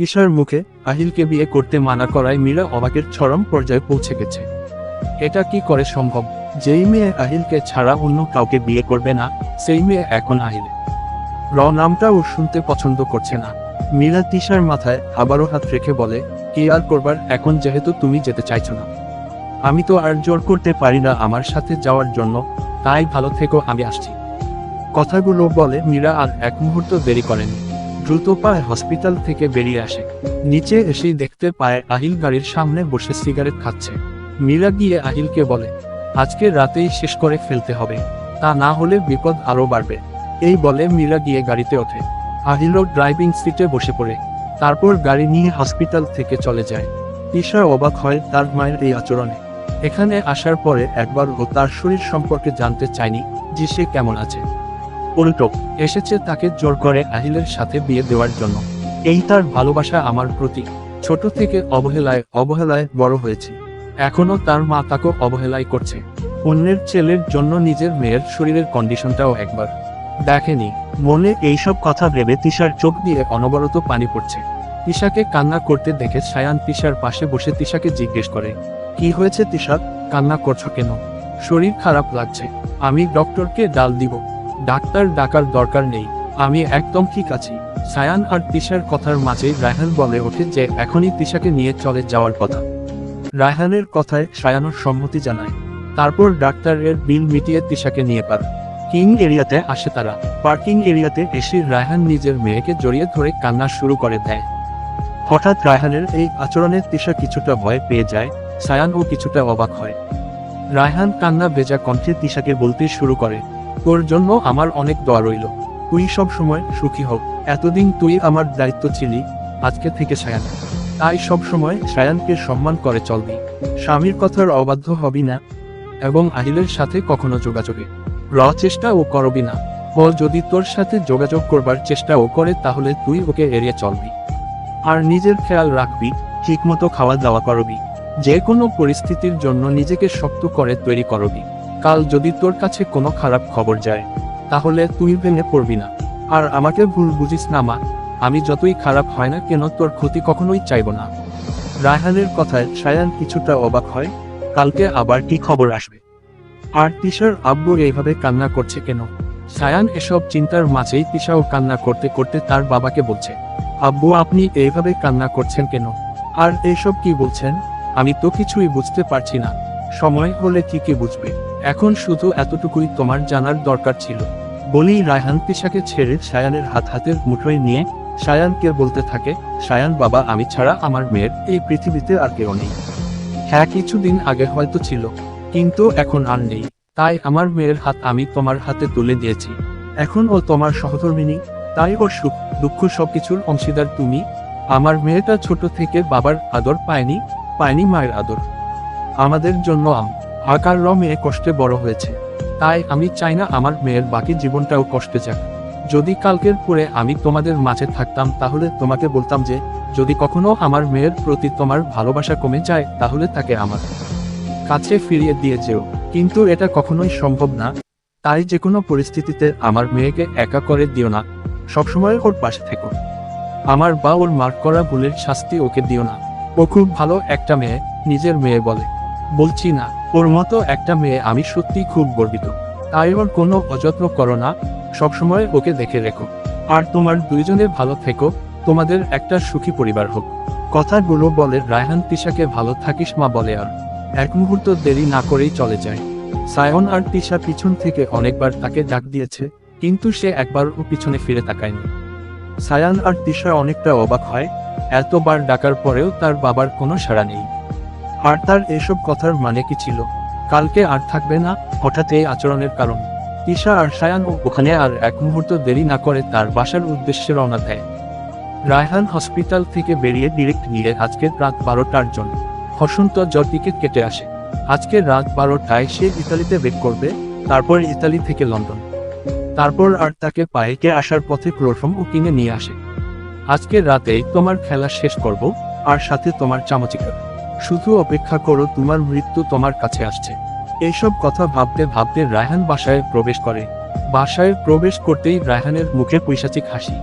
তিশার মুখে আহিলকে বিয়ে করতে মানা করায় মীরা অবাকের চরম পর্যায়ে পৌঁছে গেছে। এটা কি করে সম্ভব? যেই মেয়ে আহিলকে ছাড়া অন্য কাউকে বিয়ে করবে না, সেই মেয়ে এখন আহিল। র নামটাও শুনতে পছন্দ করছে না। মীরা তিশার মাথায় আবারও হাত রেখে বলে, কি আর করবার? এখন যেহেতু তুমি যেতে চাইছো না। আমি তো আর জোর করতে পারি না আমার সাথে যাওয়ার জন্য, তাই ভালো থেকো, আমি আসছি। কথাগুলো বলে মীরা আর এক মুহূর্ত দেরি করেনি। দ্রুত পায়ে হসপিটাল থেকে বেরিয়ে আসে। নিচে এসেই দেখতে পায় আহিল গাড়ির সামনে বসে সিগারেট খাচ্ছে। মীরা গিয়ে আহিলকে বলে, আজকে রাতেই শেষ করে ফেলতে হবে। তা না হলে বিপদ আরও বাড়বে। এই বলে মীরা গিয়ে গাড়িতে ওঠে। আহিলও ড্রাইভিং সিটে বসে পড়ে। তারপর গাড়ি নিয়ে হসপিটাল থেকে চলে যায়। ঈশা অবাক হয় তার মায়ের এই আচরণে। এখানে আসার পরে একবার ও তার শরীর সম্পর্কে জানতে চায়নি যে সে কেমন আছে। উল্টো, এসেছে তাকে জোর করে আহিলের সাথে বিয়ে দেওয়ার জন্য। এই তার ভালোবাসা আমার প্রতি। ছোট থেকে অবহেলায় অবহেলায় বড় হয়েছি। এখনও তার মা তাকে অবহেলায় করছে। অন্যের ছেলের জন্য নিজের মেয়ের শরীরের কন্ডিশনটাও একবার। দেখেনি। মনে এইসব কথা ভেবে তিশার চোখ দিয়ে অনবরত পানি পড়ছে। তিশাকে কান্না করতে দেখে সায়ান তিশার পাশে বসে তিশাকে জিজ্ঞেস করে, কি হয়েছে তিশা? কান্না করছ কেন? শরীর খারাপ লাগছে। আমি ডক্টরকে ডাল দিব। ডাক্তার ডাকার দরকার নেই। আমি একদম ঠিক আছি। সায়ান আর তিশার কথার মাঝে রায়হান বলে ওঠে যে, এখনই তিশাকে নিয়ে চলে যাওয়ার কথা। রায়হানের কথায় সায়ানোর সম্মতি জানায়। তারপর ডাক্তারের বিল মিটিয়ে তিশাকে নিয়ে পার। কিং এরিয়াতে আসে তারা। পার্কিং এরিয়াতে এসে রায়হান নিজের মেয়েকে জড়িয়ে ধরে কান্না শুরু করে দেয়। হঠাৎ রায়হানের এই আচরণে তিশা কিছুটা ভয় পেয়ে যায়। সায়ান ও কিছুটা অবাক হয়। রায়হান কান্না বেজা কণ্ঠে তিশাকে বলতে শুরু করে তোর জন্য আমার অনেক দোয়া রইল। তুই সব সময় সুখী হোক এতদিন তুই আমার দায়িত্ব ছিলি, আজকে থেকে সায়ান। তাই সব সময় সায়ানকে সম্মান করে চলবি। স্বামীর কথার অবাধ্য হবি না, এবং আহিলের সাথে কখনো যোগাযোগে। র চেষ্টাও করবি না। ও যদি তোর সাথে যোগাযোগ করবার চেষ্টাও করে, তাহলে তুই ওকে এড়িয়ে চলবি। আর নিজের খেয়াল রাখবি, ঠিকমতো খাওয়া দাওয়া করবি। যে কোনো পরিস্থিতির জন্য নিজেকে শক্ত করে তৈরি করবি। কাল যদি তোর কাছে কোনো খারাপ খবর যায়, তাহলে তুই ভেঙে পড়বি না। আর আমাকে ভুল বুঝিস না, মা। আমি যতই খারাপ হয় না কেন তোর ক্ষতি কখনোই চাইব না। রায়হানের কথায় সায়ান কিছুটা অবাক হয়। কালকে আবার কি খবর আসবে? আর তিশার আব্বু এইভাবে কান্না করছে কেন? সায়ান এসব চিন্তার মাঝেই তিশাও কান্না করতে করতে তার বাবাকে বলছে, আব্বু, আপনি এইভাবে কান্না করছেন কেন? আর এইসব কি বলছেন? আমি তো কিছুই বুঝতে পারছি না। সময় হলে ঠিকই বুঝবে। এখন শুধু এতটুকুই তোমার জানার দরকার ছিল। বলেই রায়হান তিশাকে ছেড়ে সায়ানের হাত হাতের মুঠোয় নিয়ে, সায়ানকে বলতে থাকে, সায়ান বাবা, আমি ছাড়া আমার মেয়ের এই পৃথিবীতে আর কেউ নেই। হ্যাঁ কিছুদিন আগে হয়তো ছিল, কিন্তু এখন আর নেই। তাই আমার মেয়ের হাত আমি তোমার হাতে তুলে দিয়েছি। এখন ও তোমার সহধর্মিনী, তাই ওর সুখ, দুঃখ সবকিছুর অংশীদার তুমি। আমার মেয়েটা ছোট থেকে বাবার আদর পায়নি পায়নি মায়ের আদর। আমাদের জন্য আম। আকার র মেয়ে কষ্টে বড় হয়েছে। তাই আমি চাই না আমার মেয়ের বাকি জীবনটাও কষ্টে যাক। যদি কালকের পরে আমি তোমাদের মাঝে থাকতাম তাহলে তোমাকে বলতাম যে, যদি কখনো আমার মেয়ের প্রতি তোমার ভালোবাসা কমে যায় তাহলে তাকে আমার কাছে ফিরিয়ে দিয়ে যেও। কিন্তু এটা কখনোই সম্ভব না। তাই যে কোনো পরিস্থিতিতে আমার মেয়েকে একা করে দিও না। সবসময় ওর পাশে থেকো। আমার বা ওর মার্ক করা ভুলের শাস্তি ওকে দিও না। ও খুব ভালো একটা মেয়ে, নিজের মেয়ে বলে। বলছি না। ওর মতো একটা মেয়ে আমি সত্যি খুব গর্বিত। তাই ওর কোনো অযত্ন করো না, সবসময় ওকে দেখে রেখো। আর তোমার দুইজনে ভালো থেকো, তোমাদের একটা সুখী পরিবার হোক। কথাগুলো বলে রায়হান তিশাকে ভালো থাকিস মা বলে আর এক মুহূর্ত দেরি না করেই চলে যায়। সায়ন আর তিশা পিছন থেকে অনেকবার তাকে ডাক দিয়েছে, কিন্তু সে একবারও পিছনে ফিরে তাকায়নি। সায়ান আর তিশা অনেকটা অবাক হয়, এতবার ডাকার পরেও তার বাবার কোনো সাড়া নেই। আর তার এসব কথার মানে কি ছিল? কালকে আর থাকবে না, হঠাৎ এই আচরণের কারণ। তিশা আর সায়ান ওখানে আর এক মুহূর্ত দেরি না করে তার বাসার উদ্দেশ্যে রওনা দেয়। রায়হান হসপিটাল থেকে বেরিয়ে ডিরেক্ট নিয়ে আজকের রাত বারোটার জন্য। হসন্ত জ্বর টিকিট কেটে আসে। আজকে রাত বারোটায় সে ইতালিতে বেক করবে, তারপর ইতালি থেকে লন্ডন। তারপর আর তাকে পায়েকে আসার পথে ক্লোরফম ও কিনে নিয়ে আসে। আজকে রাতেই তোমার খেলা শেষ করব, আর সাথে তোমার চামচিকা। শুধু অপেক্ষা করো, তোমার মৃত্যু তোমার কাছে আসছে। এইসব কথা ভাবতে ভাবতে রায়হান বাসায় প্রবেশ করে। বাসায় প্রবেশ করতেই রায়হানের মুখে পৈশাচিক হাসি।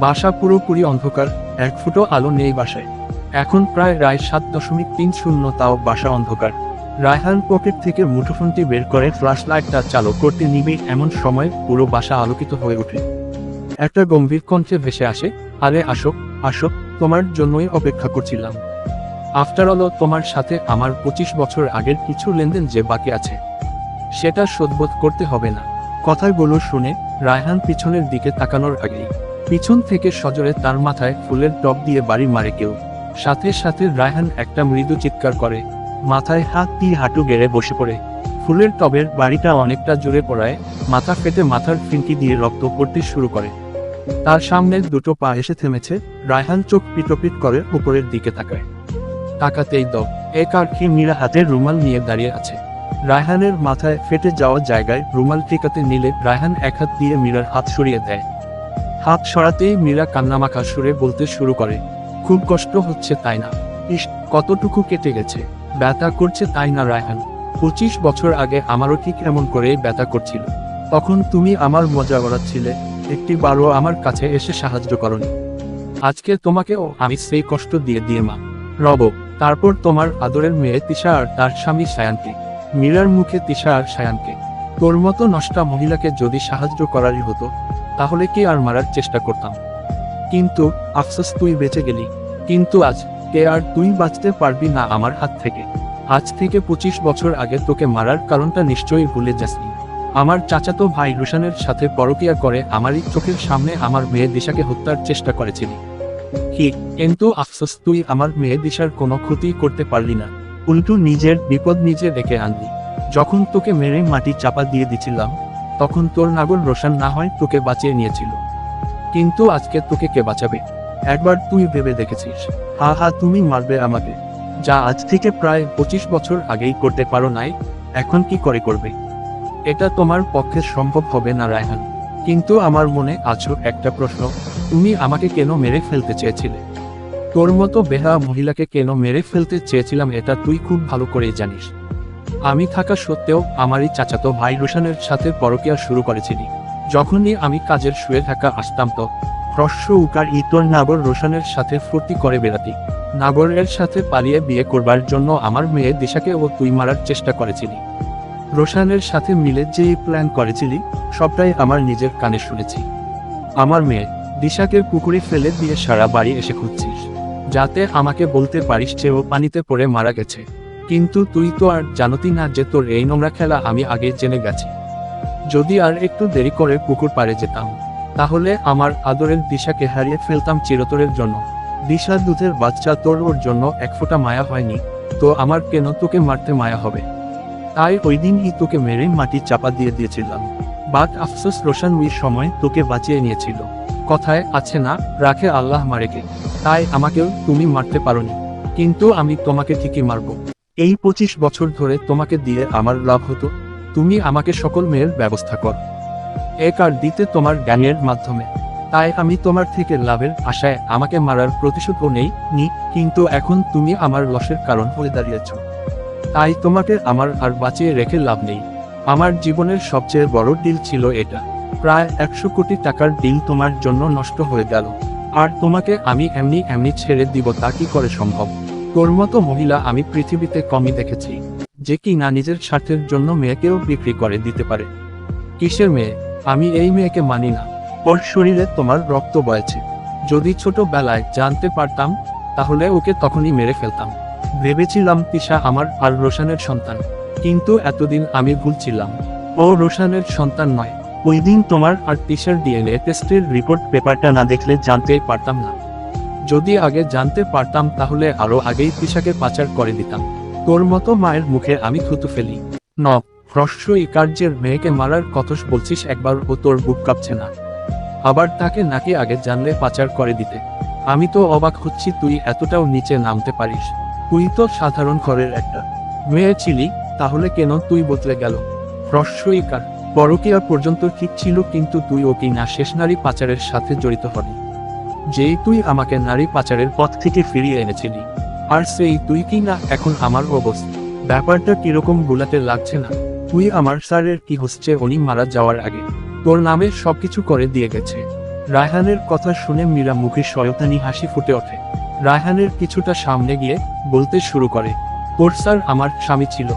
বাসা পুরোপুরি অন্ধকার, এক ফুটো আলো নেই বাসায়। এখন প্রায় রায় সাত দশমিক তিন শূন্য তাও বাসা অন্ধকার। রায়হান পকেট থেকে মুঠোফোনটি বের করে ফ্ল্যাশ লাইটটা চালু করতে নিবে এমন সময় পুরো বাসা আলোকিত হয়ে ওঠে। একটা গম্ভীর কণ্ঠে ভেসে আসে, আরে আসো আসো, তোমার জন্যই অপেক্ষা করছিলাম। আফটার অল তোমার সাথে আমার পঁচিশ বছর আগের কিছু লেনদেন যে বাকি আছে, সেটা শোধবোধ করতে হবে না। কথাগুলো শুনে রায়হান পিছনের দিকে তাকানোর আগেই পিছন থেকে সজোরে তার মাথায় ফুলের টপ দিয়ে বাড়ি মারে কেউ। সাথে সাথে রায়হান একটা মৃদু চিৎকার করে, মাথায় হাত দিয়ে হাঁটু গেড়ে বসে পড়ে। ফুলের টবের বাড়িটা অনেকটা জোরে পড়ায়, মাথা ফেটে মাথার ফিনকি দিয়ে রক্ত পড়তে শুরু করে। তার সামনে দুটো পা এসে থেমেছে, রায়হান চোখ পিটপিট করে উপরের দিকে তাকায়। তাকাতেই দ এক আর্কি মীরা হাতে রুমাল নিয়ে দাঁড়িয়ে আছে? রায়হানের মাথায় ফেটে যাওয়া জায়গায় রুমাল টিকাতে নিলে রায়হান এক হাত দিয়ে মীরার হাত সরিয়ে দেয়। হাত সরাতেই মীরা কান্নামাখা সুরে বলতে শুরু করে, খুব কষ্ট হচ্ছে তাই না? ইস, কতটুকু কেটে গেছে? ব্যথা করছে তাই না রায়হান? পঁচিশ বছর আগে আমারও ঠিক এমন করে ব্যথা করছিল। তখন তুমি আমার মজা করাচ্ছিলে, একটি বারও আমার কাছে এসে সাহায্য করনি। আজকে তোমাকেও আমি সেই কষ্ট দিয়ে দিয়ে মা। রব তারপর তোমার আদরের মেয়ে তিশা আর তার স্বামী সায়ানকে মীরার মুখে তিশা আর সায়ানকে তোর মতো নষ্টা মহিলাকে যদি সাহায্য করারই হতো, তাহলে কে আর মারার চেষ্টা করতাম? কিন্তু, আফসোস তুই বেঁচে গেলি। কিন্তু আজ, কে আর তুই বাঁচতে পারবি না আমার হাত থেকে। আজ থেকে পঁচিশ বছর আগে তোকে মারার কারণটা নিশ্চয়ই ভুলে যাসনি। আমার চাচাতো ভাই রুশানের সাথে পরকিয়া করে আমারই চোখের সামনে আমার মেয়ে দিশাকে হত্যার চেষ্টা করেছিলি। কি কিন্তু আফসোস, তুই আমার মেয়ে দিশার কোনো ক্ষতি করতে পারলি না। উল্টো নিজের বিপদ নিজে ডেকে আনলি। যখন তোকে মেরে মাটি চাপা দিয়ে দিছিলাম, তখন তোর নাগর রোশন না হয় তোকে বাঁচিয়ে নিয়েছিল। কিন্তু আজকে তোকে কে বাঁচাবে? একবার তুই ভেবে দেখেছিস। হা হা, তুমি মারবে আমাকে। যা আজ থেকে প্রায় পঁচিশ বছর আগেই করতে পারো নাই, এখন কি করে করবে? এটা তোমার পক্ষে সম্ভব হবে না, রায়হান। কিন্তু আমার মনে আছো একটা প্রশ্ন। তুমি আমাকে কেন মেরে ফেলতে চেয়েছিলে? তোর মতো বেহা মহিলাকে কেন মেরে ফেলতে চেয়েছিলাম এটা তুই খুব ভালো করে জানিস। আমি থাকা সত্ত্বেও আমারই চাচাতো ভাই রোশানের সাথে পরকিয়া শুরু করেছিলি। যখনই আমি কাজের শুয়ে থাকা আসতাম তো, হ্রস্ব উকার ইতর নাগর রোশানের সাথে ফুর্তি করে বেড়াতি। নাগরের সাথে পালিয়ে বিয়ে করবার জন্য আমার মেয়ে দিশাকে ও তুই মারার চেষ্টা করেছিলি। রোশানের সাথে মিলে যে প্ল্যান করেছিলি, সবটাই আমার নিজের কানে শুনেছি। আমার মেয়ে দিশাকে পুকুরে ফেলে দিয়ে সারা বাড়ি এসে খুঁজছিস। যাতে আমাকে বলতে পারিস যে ও পানিতে পড়ে মারা গেছে। কিন্তু তুই তো আর জানতি না যে তোর এই নোংরা খেলা আমি আগে জেনে গেছি। যদি আর একটু দেরি করে পুকুর পাড়ে যেতাম, তাহলে আমার আদরের দিশাকে হারিয়ে ফেলতাম চিরতরের জন্য। দিশা দুধের বাচ্চা তোর ওর জন্য এক ফোঁটা মায়া হয়নি, তো আমার কেন তোকে মারতে মায়া হবে? তাই ওই দিনই তোকে মেরে মাটি চাপা দিয়ে দিয়েছিলাম। বাট আফসোস রোশন উই সময় তোকে বাঁচিয়ে নিয়েছিল। কথায় আছে না, রাখে আল্লাহ মারেকে। তাই আমাকেও তুমি মারতে পারোনি। কিন্তু আমি তোমাকে ঠিকই মারবো। এই পঁচিশ বছর ধরে তোমাকে দিয়ে আমার লাভ হতো। তুমি আমাকে সকল মেয়ের ব্যবস্থা কর। এক আর দিতে তোমার জ্ঞানের মাধ্যমে। তাই আমি তোমার থেকে লাভের আশায় আমাকে মারার প্রতিশোধও নেই, নি, কিন্তু এখন তুমি আমার লসের কারণ হয়ে দাঁড়িয়েছ। তাই তোমাকে আমার আর বাঁচিয়ে রেখে লাভ নেই। আমার জীবনের সবচেয়ে বড় ডিল ছিল এটা। প্রায় একশো কোটি টাকার ডিল তোমার জন্য নষ্ট হয়ে গেল। আর তোমাকে আমি এমনি এমনি ছেড়ে দিব তা কি করে সম্ভব? তোর মতো মহিলা আমি পৃথিবীতে কমই দেখেছি, যে কি না নিজের স্বার্থের জন্য মেয়েকেও বিক্রি করে দিতে পারে। কিসের মেয়ে? আমি এই মেয়েকে মানি না। ওর শরীরে তোমার রক্ত বয়েছে। যদি ছোটবেলায় জানতে পারতাম, তাহলে ওকে তখনই মেরে ফেলতাম। ভেবেছিলাম তিশা আমার আর রোশানের সন্তান। কিন্তু এতদিন আমি ভুলছিলাম ও রোশানের সন্তান নয়। ওই দিন তোমার আর তিশার ডিএনএ টেস্টের রিপোর্ট পেপারটা না দেখলে জানতেই পারতাম না। যদি আগে জানতে পারতাম তাহলে আরও আগেই তিশাকে পাচার করে দিতাম। তোর মতো মায়ের মুখে আমি থুতু ফেলি। ন, হ্রস্ব ইকার্যের মেয়েকে মারার কথস বলছিস একবার ও তোর বুক কাঁপছে না। আবার তাকে নাকি আগে জানলে পাচার করে দিতে। আমি তো অবাক হচ্ছি তুই এতটাও নিচে নামতে পারিস। তুই তো সাধারণ ঘরের একটা। মেয়ে ছিলি, তাহলে কেন তুই বদলে গেল? হ্রস্ব ইকার পরকিয়া পর্যন্ত ঠিক ছিল কিন্তু তুই ও কি না শেষ নারী পাচারের সাথে জড়িত হলি। যেই তুই আমাকে নারী পাচারের পথ থেকে ফিরিয়ে এনেছিলি। আর সেই তুই কি না এখন আমার অবস্থা। ব্যাপারটা কীরকম গুলাতে লাগছে না। তুই আমার স্যারের কি হচ্ছে উনি মারা যাওয়ার আগে। তোর নামে সবকিছু করে দিয়ে গেছে। রায়হানের কথা শুনে মীরা মুখে শয়তানি হাসি ফুটে ওঠে। রায়হানের কিছুটা সামনে গিয়ে বলতে শুরু করে ওর স্যার আমার স্বামী ছিল।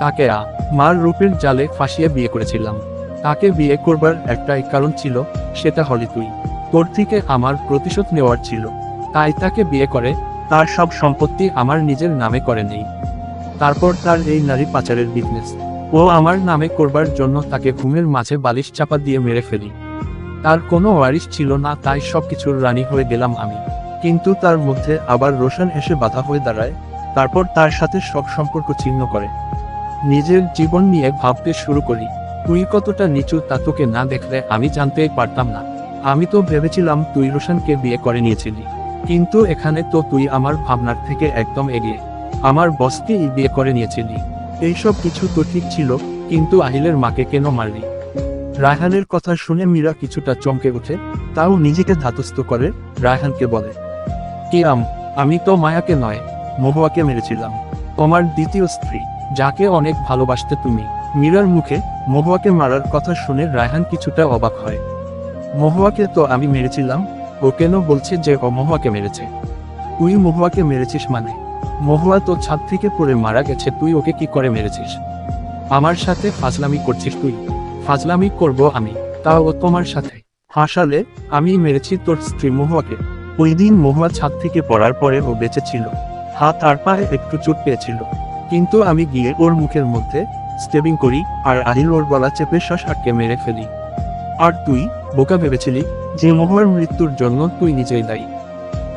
তাকে আ, মার রূপের জালে ফাঁসিয়ে বিয়ে করেছিলাম। তাকে বিয়ে করবার একটাই কারণ ছিল, সেটা হলি তুই। তোর থেকে আমার প্রতিশোধ নেওয়ার ছিল। তাই তাকে বিয়ে করে, তার সব সম্পত্তি আমার নিজের নামে করে নেই। তারপর তার এই নারী পাচারের বিজনেস ও আমার নামে করবার জন্য তাকে ঘুমের মাঝে বালিশ চাপা দিয়ে মেরে ফেলি। তার কোনো ওয়ারিশ ছিল না, তাই সবকিছুর রানী হয়ে গেলাম আমি। কিন্তু তার মধ্যে আবার রোশন এসে বাধা হয়ে দাঁড়ায়। তারপর তার সাথে সব সম্পর্ক ছিন্ন করে। নিজের জীবন নিয়ে ভাবতে শুরু করি। তুই কতটা নিচু তা তোকে না দেখলে আমি জানতেই পারতাম না। আমি তো ভেবেছিলাম তুই রোশনকে বিয়ে করে নিয়েছিলি। কিন্তু এখানে তো তুই আমার ভাবনার থেকে একদম এগিয়ে। আমার বসকেই বিয়ে করে নিয়েছিলি। এইসব কিছু তো ঠিক ছিল, কিন্তু আহিলের মাকে কেন মারলি? রায়হানের কথা শুনে মীরা কিছুটা চমকে ওঠে, তাও নিজেকে ধাতস্থ করে, রায়হানকে বলে, কি আম? আমি তো মায়াকে নয়, মহুয়াকে মেরেছিলাম। তোমার দ্বিতীয় স্ত্রী। যাকে অনেক ভালোবাসতে তুমি। মীরার মুখে মহুয়াকে মারার কথা শুনে রায়হান কিছুটা অবাক হয়। মহুয়াকে তো আমি মেরেছিলাম, ও কেন বলছে যে ও মহুয়াকে মেরেছে? তুই মহুয়াকে মেরেছিস মানে? মহুয়া তো ছাদ থেকে পড়ে মারা গেছে, তুই ওকে কি করে মেরেছিস? আমার সাথে ফাজলামি করছিস তুই। ফাজলামি করব আমি, তাও ও তোমার সাথে। হাসালে, আমি মেরেছি তোর স্ত্রী মহুয়াকে। ওই দিন মহুয়া ছাদ থেকে পড়ার পরে ও বেঁচে ছিল। হাত আর পায়ে একটু চোট পেয়েছিল। কিন্তু আমি গিয়ে ওর মুখের মধ্যে স্টেবিং করি আর আহিল ওর গলা চেপে শ্বাস আটকে মেরে ফেলি। আর তুই বোকা ভেবেছিলি যে মহুয়ার মৃত্যুর জন্য তুই নিজেই দায়ী।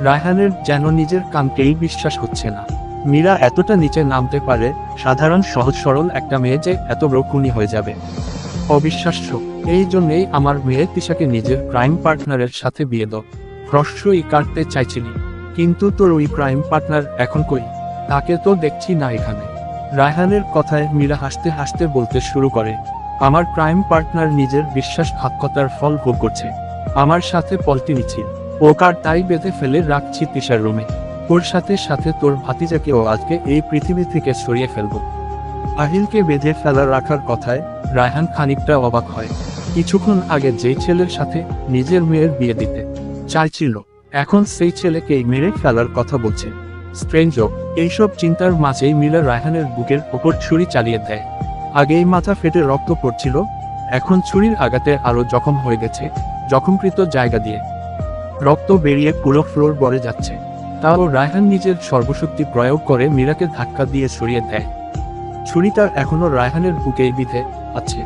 রায়হানের যেন নিজের কানকেই বিশ্বাস হচ্ছে না। মীরা এতটা নিচে নামতে পারে, সাধারণ সহজ সরল একটা মেয়ে যে এত রক্ষণী হয়ে যাবে। অবিশ্বাস্য, এই জন্যেই আমার মেয়ে তিশাকে নিজের ক্রাইম পার্টনারের সাথে বিয়ে দাও। হ্রস্বই কাটতে চাইছিলি, কিন্তু তোর ওই ক্রাইম পার্টনার এখন কই? তাকে তো দেখছি না এখানে। রায়হানের কথায় মীরা হাসতে হাসতে বলতে শুরু করে, আমার ক্রাইম পার্টনার নিজের বিশ্বাসঘাতকতার ফল ভোগ করছে। আমার সাথে পল্টি নিচ্ছিল। কার তাই বেঁধে ফেলে রাখছি তিশার রুমে। ওর সাথে সাথে তোর ভাতিজাকেও আজকে এই পৃথিবী থেকে সরিয়ে ফেলব। আহিলকে বেঁধে ফেলা রাখার কথায় রায়হান খানিকটা অবাক হয়। কিছুক্ষণ আগে যেই ছেলের সাথে নিজের মেয়ের বিয়ে দিতে চাইছিল, এখন সেই ছেলেকেই মেরে ফেলার কথা বলছে। স্ট্রেঞ্জ এইসব চিন্তার মাঝেই মিলা রায়হানের বুকের ওপর ছুরি চালিয়ে দেয়। আগেই মাথা ফেটে রক্ত পড়ছিল, এখন ছুরির আঘাতে আরও জখম হয়ে গেছে, জখমকৃত জায়গা দিয়ে। রক্ত বেরিয়ে পুরো ফ্লোর বলে যাচ্ছে। তাও রায়হান নিজের সর্বশক্তি প্রয়োগ করে মীরাকে ধাক্কা দিয়ে সরিয়ে দেয়। ছুরিটা এখনও রায়হানের বুকেই বিধে আছে।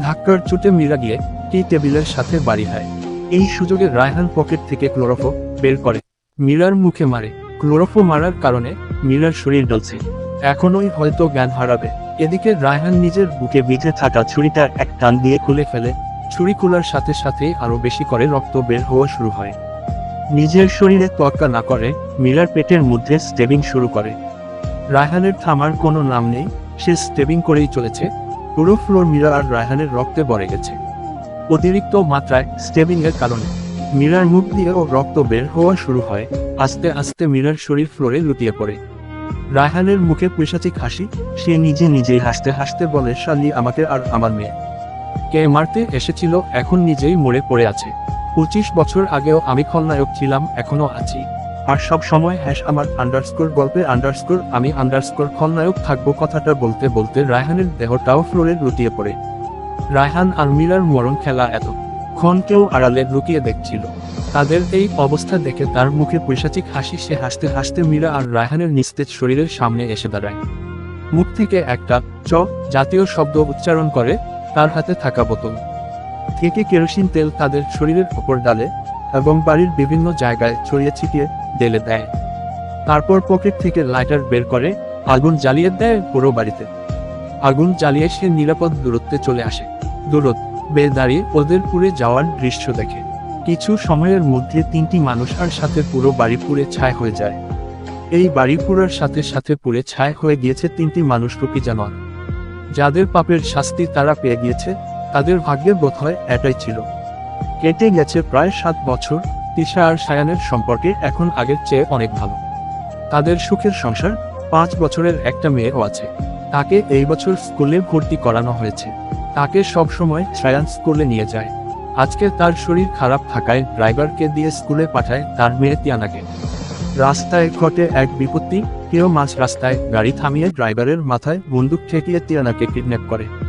ধাক্কার চুটে মীরা গিয়ে টি টেবিলের সাথে বাড়ি হয় এই সুযোগে রায়হান পকেট থেকে ক্লোরোফো বের করে। মীরার মুখে মারে। ক্লোরোফো মারার কারণে মীরার শরীর ডলছে এখনোই হয়তো জ্ঞান হারাবে। এদিকে রায়হান নিজের বুকে বিঁধে থাকা ছুরিটা এক টান দিয়ে খুলে ফেলে। ছুরি খোলার সাথে সাথে আরও বেশি করে রক্ত বের হওয়া শুরু হয়। নিজের শরীরে তোয়াক্কা না করে মীরার পেটের মধ্যে স্টেবিং শুরু করে। রায়হানের থামার কোনো নাম নেই, সে স্টেবিং করেই চলেছে। পুরো ফ্লোর মীরা আর রায়হানের রক্তে ভরে গেছে। অতিরিক্ত মাত্রায় স্টেবিং এর কারণে। মীরার মুখ দিয়েও রক্ত বের হওয়া শুরু হয়। আস্তে আস্তে মীরার শরীর ফ্লোরে লুটিয়ে পড়ে। রায়হানের মুখে পৈশাচিক হাসি, সে নিজে নিজেই হাসতে হাসতে বলে, শালি, আমাকে আর আমার মেয়ে। কে মারতে এসেছিল, এখন নিজেই মরে পড়ে আছে। পঁচিশ বছর আগেও আমি খলনায়ক ছিলাম, এখনও আছি। আর সব সময় হ্যাশ আমার আন্ডারস্কোর গল্পে আন্ডারস্কোর আমি আন্ডারস্কোর খলনায়ক থাকব কথাটা বলতে বলতে রায়হানের দেহটাও ফ্লোরে লুটিয়ে পড়ে। রায়হান আর মীরার মরণ খেলা এত। ক্ষণ কেউ আড়ালে লুকিয়ে দেখছিল। তাদের এই অবস্থা দেখে তার মুখে পৈশাচিক হাসি, সে হাসতে হাসতে মীরা আর রায়হানের নিস্তেজ শরীরের সামনে এসে দাঁড়ায়। মুখ থেকে একটা চ জাতীয় শব্দ উচ্চারণ করে, তার হাতে থাকা বোতল। থেকে কেরোসিন তেল তাদের শরীরের ওপর ডালে এবং বাড়ির বিভিন্ন জায়গায় ছড়িয়ে ছিটিয়ে ঢেলে দেয়। তারপর পকেট থেকে লাইটার বের করে, আগুন জ্বালিয়ে দেয় পুরো বাড়িতে। আগুন জ্বালিয়ে সে নিরাপদ দূরত্বে চলে আসে। দূরত বে দাঁড়িয়ে ওদের পুড়ে যাওয়ার দৃশ্য দেখে। কিছু সময়ের মধ্যে তিনটি মানুষ আর সাথে পুরো বাড়ি পুড়ে ছাই হয়ে যায়। এই বাড়ি পুরার সাথে সাথে পুড়ে ছাই হয়ে গিয়েছে তিনটি মানুষ মানুষরূপী জানোয়ার। যাদের পাপের শাস্তি তারা পেয়ে গিয়েছে, তাদের ভাগ্যের বোধ হয় এটাই ছিল। কেটে গেছে প্রায় সাত বছর, তিশা আর সায়ানের সম্পর্কে এখন আগের চেয়ে অনেক ভালো। তাদের সুখের সংসার, পাঁচ বছরের একটা মেয়েও আছে। তাকে এই বছর স্কুলে ভর্তি করানো হয়েছে। তাকে সবসময় সময় সায়ান স্কুলে নিয়ে যায়। আজকে তার শরীর খারাপ থাকায় ড্রাইভারকে দিয়ে স্কুলে পাঠায় তার মেয়ে তিয়ানাকে। রাস্তায় ঘটে এক বিপত্তি, কেউ মাঝ রাস্তায় গাড়ি থামিয়ে ড্রাইভারের মাথায় বন্দুক ঠেকিয়ে তিয়ানাকে কিডন্যাপ করে।